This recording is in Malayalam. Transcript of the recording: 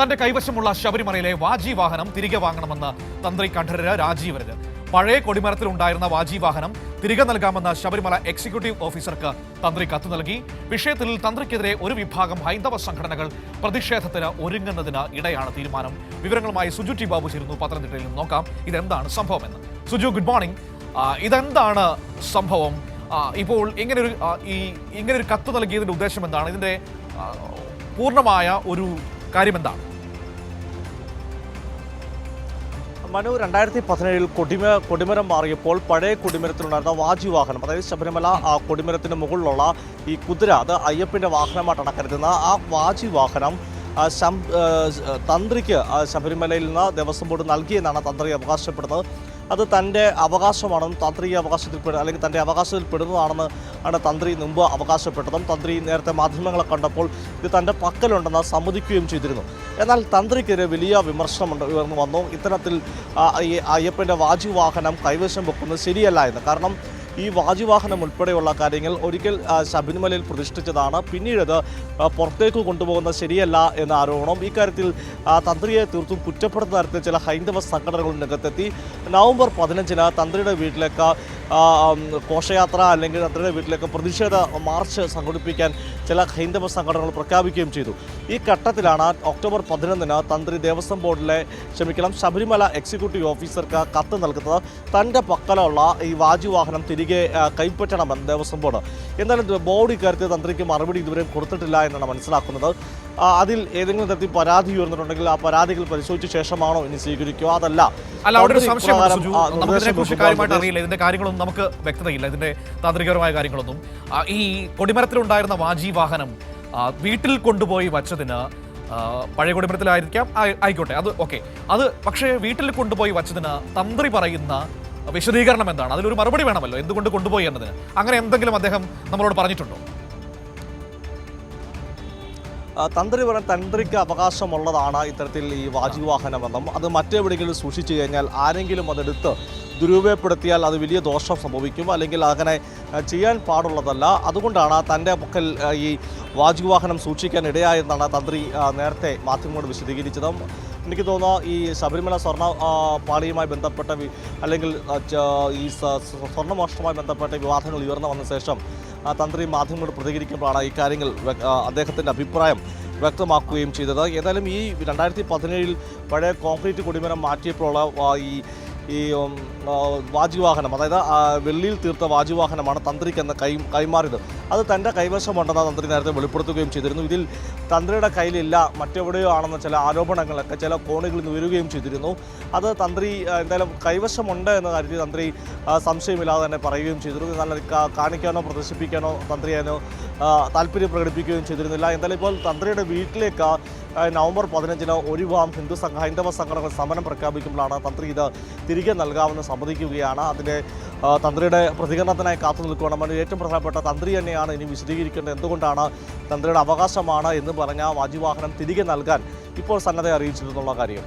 തന്റെ കൈവശമുള്ള ശബരിമലയിലെ വാജി വാഹനം തിരികെ വാങ്ങണമെന്ന് തന്ത്രി കണ്ഠരര് രാജീവരര്. പഴയ കൊടിമരത്തിലുണ്ടായിരുന്ന വാജി വാഹനം തിരികെ നൽകാമെന്ന് ശബരിമല എക്സിക്യൂട്ടീവ് ഓഫീസർക്ക് തന്ത്രി കത്ത് നൽകി. വിഷയത്തിൽ തന്ത്രിക്കെതിരെ ഒരു വിഭാഗം ഹൈന്ദവ സംഘടനകൾ പ്രതിഷേധത്തിന് ഒരുങ്ങുന്നതിന് ഇടയാണ് തീരുമാനം. വിവരങ്ങളുമായി സുജു ടി ബാബു ചേരുന്നു. പത്തനംതിട്ടയിൽ നിന്ന് നോക്കാം ഇതെന്താണ് സംഭവമെന്ന്. സുജു ഗുഡ് മോർണിംഗ് ഇതെന്താണ് സംഭവം? ഇപ്പോൾ ഇങ്ങനൊരു ഈ ഇങ്ങനൊരു കത്ത് നൽകിയതിന്റെ ഉദ്ദേശം എന്താണ്? ഇതിന്റെ പൂർണമായ ഒരു കാര്യം മനു രണ്ടായിരത്തി പതിനേഴിൽ കൊടിമ കൊടിമരം മാറിയപ്പോൾ പഴയ കൊടിമരത്തിലുണ്ടായിരുന്ന വാജി വാഹനം അതായത് ശബരിമല ആ കൊടിമരത്തിന് മുകളിലുള്ള ഈ കുതിര അത് അയ്യപ്പന്റെ വാഹനമായിട്ടാണ് കരുതുന്നത്. ആ വാജി വാഹനം തന്ത്രിക്ക് ശബരിമലയിൽ നിന്ന് ദേവസ്വം ബോർഡ് നൽകിയെന്നാണ് തന്ത്രി അവകാശപ്പെടുന്നത്. അത് തന്റെ അവകാശമാണെന്നും തന്ത്രി അവകാശത്തിൽ അല്ലെങ്കിൽ തന്റെ അവകാശത്തിൽ പെടുന്നതാണെന്ന് ആണ് തന്ത്രി മുമ്പ് അവകാശപ്പെട്ടതും തന്ത്രി നേരത്തെ മാധ്യമങ്ങളെ കണ്ടപ്പോൾ ഇത് തന്റെ പക്കലുണ്ടെന്ന് സമ്മതിക്കുകയും ചെയ്തിരുന്നു. എന്നാൽ തന്ത്രിക്കെതിരെ വലിയ വിമർശനമുണ്ട് ഉയർന്നു വന്നു. ഇത്തരത്തിൽ അയ്യപ്പന്റെ വാജുവാഹനം കൈവശം വെക്കുന്നത് ശരിയല്ല എന്ന്. കാരണം ഈ വാജുവാഹനം ഉൾപ്പെടെയുള്ള കാര്യങ്ങൾ ഒരിക്കൽ ശബരിമലയിൽ പ്രതിഷ്ഠിച്ചതാണ്. പിന്നീടത് പുറത്തേക്ക് കൊണ്ടുപോകുന്നത് ശരിയല്ല എന്ന ആരോപണം ഇക്കാര്യത്തിൽ തന്ത്രിയെ തീർത്തും കുറ്റപ്പെടുത്തുന്ന തരത്തിൽ ചില ഹൈന്ദവ സംഘടനകൾ രംഗത്തെത്തി. നവംബർ പതിനഞ്ചിന് തന്ത്രിയുടെ വീട്ടിലേക്ക് ഘോഷയാത്ര അല്ലെങ്കിൽ അത്രയുടെ വീട്ടിലേക്ക് പ്രതിഷേധ മാർച്ച് സംഘടിപ്പിക്കാൻ ചില ഹൈന്ദവ സംഘടനകൾ പ്രഖ്യാപിക്കുകയും ചെയ്തു. ഈ ഘട്ടത്തിലാണ് ഒക്ടോബർ പതിനൊന്നിന് തന്ത്രി ദേവസ്വം ബോർഡിലെ ക്ഷമിക്കണം ശബരിമല എക്സിക്യൂട്ടീവ് ഓഫീസർക്ക് കത്ത് നൽകുന്നത് തന്റെ പക്കലുള്ള ഈ വാജുവാഹനം തിരികെ കൈപ്പറ്റണമെന്ന് ദേവസ്വം ബോർഡ്. ഇത് ബോർഡ് ഇക്കാര്യത്തിൽ തന്ത്രിക്ക് മറുപടി ഇതുവരെയും കൊടുത്തിട്ടില്ല എന്നാണ് മനസ്സിലാക്കുന്നത്. അതിൽ ഏതെങ്കിലും തരത്തിൽ പരാതി ഉയർന്നിട്ടുണ്ടെങ്കിൽ ആ പരാതികൾ പരിശോധിച്ച ശേഷമാണോ ഇനി സ്വീകരിക്കുക? അതല്ല. അല്ല അവിടെ ഒരു സംശയം കാര്യമായിട്ട് അറിയില്ല. ഇതിന്റെ കാര്യങ്ങളൊന്നും നമുക്ക് വ്യക്തതയില്ല. ഇതിന്റെ താന്ത്രികപരമായ കാര്യങ്ങളൊന്നും. ഈ കൊടിമരത്തിലുണ്ടായിരുന്ന വാജി വാഹനം വീട്ടിൽ കൊണ്ടുപോയി വച്ചതിന് പഴയ കൊടിമരത്തിലായിരിക്കാം. ആയി- ആയിക്കോട്ടെ. അത് ഓക്കെ. അത് പക്ഷേ വീട്ടിൽ കൊണ്ടുപോയി വച്ചതിന് തന്ത്രി പറയുന്ന വിശദീകരണം എന്താണ്? അതിലൊരു മറുപടി വേണമല്ലോ. എന്തുകൊണ്ട് കൊണ്ടുപോയി എന്നതിന്. അങ്ങനെ എന്തെങ്കിലും അദ്ദേഹം നമ്മളോട് പറഞ്ഞിട്ടുണ്ടോ? തന്ത്രി പറഞ്ഞ തന്ത്രിക്ക് അവകാശമുള്ളതാണ് ഇത്തരത്തിൽ ഈ വാജിവാഹനമെന്നും അത് മറ്റെവിടെയെങ്കിലും സൂക്ഷിച്ചു കഴിഞ്ഞാൽ ആരെങ്കിലും അതെടുത്ത് ദുരുപയോഗപ്പെടുത്തിയാൽ അത് വലിയ ദോഷം സംഭവിക്കും അല്ലെങ്കിൽ അങ്ങനെ ചെയ്യാൻ പാടുള്ളതല്ല. അതുകൊണ്ടാണ് തന്റെ പക്കൽ ഈ വാജിവാഹനം സൂക്ഷിക്കാൻ ഇടയായെന്നാണ് തന്ത്രി നേരത്തെ മാധ്യമങ്ങളോട് വിശദീകരിച്ചത്. എനിക്ക് തോന്നുന്നു ഈ ശബരിമല സ്വർണ പാളിയുമായി ബന്ധപ്പെട്ട അല്ലെങ്കിൽ ഈ സ്വർണ മോഷണവുമായി സ്വർണമോഷണവുമായി ബന്ധപ്പെട്ട വിവാദങ്ങൾ ഉയർന്നു വന്ന ശേഷം തന്ത്രി മാധ്യമങ്ങളോട് പ്രതികരിക്കുമ്പോഴാണ് ഈ കാര്യങ്ങൾ അദ്ദേഹത്തിന്റെ അഭിപ്രായം വ്യക്തമാക്കുകയും ചെയ്തത്. ഏതായാലും ഈ രണ്ടായിരത്തി പതിനേഴിൽ പഴയ കോൺക്രീറ്റ് കുടിമരം മാറ്റിയപ്പോഴുള്ള ഈ ഈ വാജുവാഹനം അതായത് വെള്ളിയിൽ തീർത്ത വാജിവാഹനമാണ് തന്ത്രിക്ക് എന്ന കൈ കൈമാറിയത്. അത് തന്റെ കൈവശമുണ്ടെന്ന് തന്ത്രി നേരത്തെ വെളിപ്പെടുത്തുകയും ചെയ്തിരുന്നു. ഇതിൽ തന്ത്രിയുടെ കയ്യിലില്ല മറ്റെവിടെയോ ആണെന്ന ചില ആരോപണങ്ങളൊക്കെ ചില കോണുകളിൽ നിന്ന് ഉയരുകയും ചെയ്തിരുന്നു. അത് തന്ത്രി എന്തായാലും കൈവശമുണ്ട് എന്ന കാര്യത്തിൽ തന്ത്രി സംശയമില്ലാതെ തന്നെ പറയുകയും ചെയ്തിരുന്നു. എന്നാൽ കാണിക്കാനോ പ്രദർശിപ്പിക്കാനോ തന്ത്രി അതിന് ആ, താല്പര്യം പ്രകടിപ്പിക്കുകയും ചെയ്തിരുന്നില്ല. എന്തായാലും ഇപ്പോൾ തന്ത്രിയുടെ വീട്ടിലേക്ക് നവംബർ പതിനഞ്ചിന് ഒരു വിഭാഗം ഹിന്ദു സംഘ ഹൈന്ദവ സംഘടനകൾ സമരം പ്രഖ്യാപിക്കുമ്പോഴാണ് തന്ത്രി ഇത് തിരികെ നൽകാമെന്ന് സമ്മതിക്കുകയാണ്. അതിന്റെ തന്ത്രിയുടെ പ്രതികരണത്തിനായി കാത്തു നിൽക്കുകയാണ്. ഏറ്റവും പ്രധാനപ്പെട്ട തന്ത്രി തന്നെയാണ് ഇനി വിശദീകരിക്കേണ്ടത്. എന്തുകൊണ്ടാണ് തന്ത്രിയുടെ അവകാശമാണ് എന്ന് പറഞ്ഞ വാജിവാഹനം തിരികെ നൽകാൻ ഇപ്പോൾ സന്നദ്ധ അറിയിച്ചിരുന്നുള്ള കാര്യം?